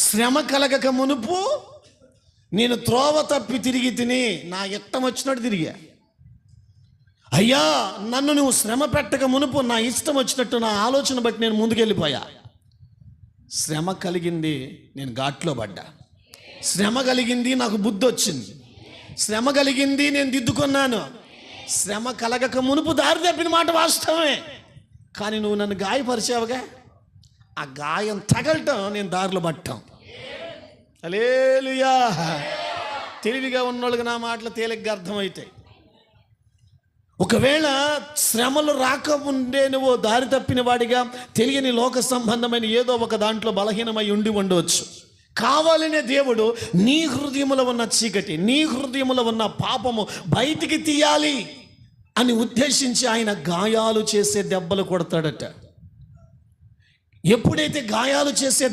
శ్రమ కలగక మునుపు నేను త్రోవ తప్పి తిరిగి తిని నా ఇష్టం వచ్చినట్టు తిరిగా. అయ్యా నన్ను నువ్వు శ్రమ పెట్టక మునుపు నా ఇష్టం వచ్చినట్టు నా ఆలోచన బట్టి నేను ముందుకెళ్ళిపోయా. శ్రమ కలిగింది నేను ఘాట్లో పడ్డా. శ్రమ కలిగింది నాకు బుద్ధి వచ్చింది. శ్రమ కలిగింది నేను దిద్దుకున్నాను. శ్రమ కలగక మునుపు దారి తప్పిన మాట వాస్తవమే. కానీ నువ్వు నన్ను గాయపరిచావుగా? ఆ గాయం తగలటం నేను దారిలో పట్టాం. అలేలుయా తెలివిగా ఉన్నోళ్ళకి నా మాటలు తేలిగ్గా అర్థమవుతాయి. ఒకవేళ శ్రమలు రాకముందే నువ్వు దారి తప్పిన వాడిగా తెలియని లోక సంబంధమైన ఏదో ఒక దాంట్లో బలహీనమై ఉండి ఉండవచ్చు. కావాలనే దేవుడు నీ హృదయములో ఉన్న చీకటి నీ హృదయములో ఉన్న పాపము బయటికి తీయాలి అని ఉద్దేశించి ఆయన గాయాలు చేసే దెబ్బలు కొడతాడట. ఎప్పుడైతే గాయాలు చేసే